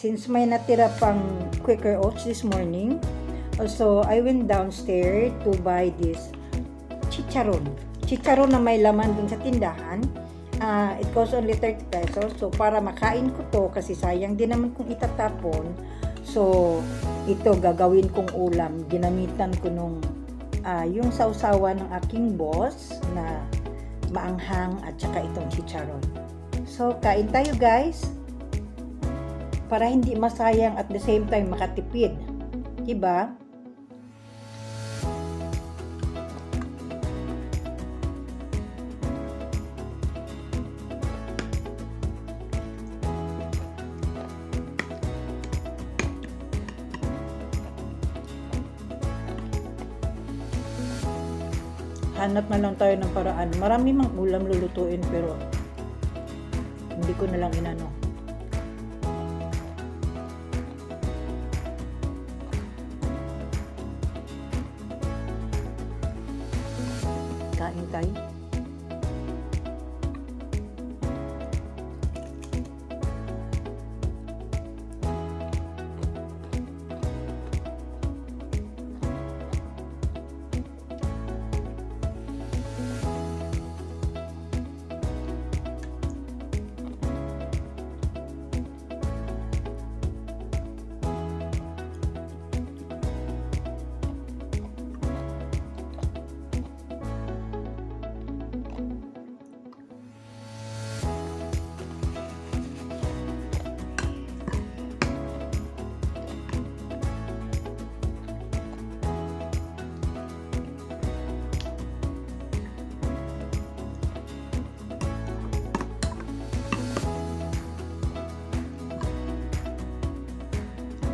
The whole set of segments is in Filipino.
since may natira pang Quaker Oats this morning, also I went downstairs to buy this chicharon. Chicharon na may laman dun sa tindahan. Ah, it costs only 30 pesos. So, para makain ko to, kasi sayang din naman kung itatapon. So, ito gagawin kong ulam. Ginamitan ko nung ah, yung sausawa ng aking boss na maanghang at saka itong chicharon. So, kain tayo guys. Para hindi masayang at the same time makatipid. Diba? hanap na lang tayo ng paraan. Marami mang ulam lulutuin pero hindi ko na lang inano. Kain tayo.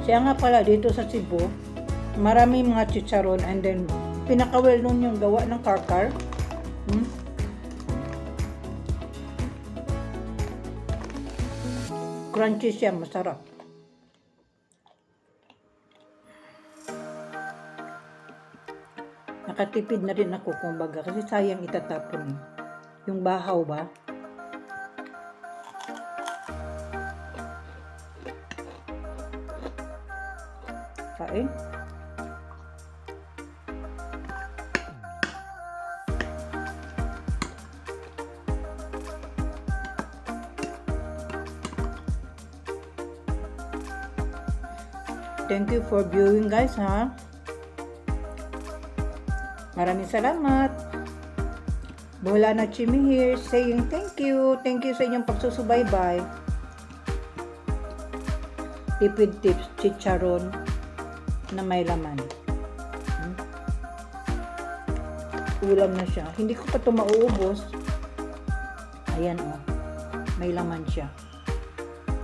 Siya nga pala dito sa Cebu, marami mga chicharon and then pinaka-well known yung gawa ng karkar. Hmm? Crunchy siya, masarap. Nakatipid na rin ako kumbaga kasi sayang itatapon. Yung bahaw ba? Kain. Thank you for viewing guys ha. Maraming salamat. Bola na Chimi here saying thank you. Thank you sa inyong pagsusubaybay. Tipid tips, chicharon na may laman. Hmm? Ulam na siya. Hindi ko pa ito mauubos. Ayan o. Oh. May laman siya.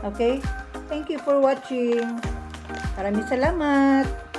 Okay? Thank you for watching. Maraming salamat.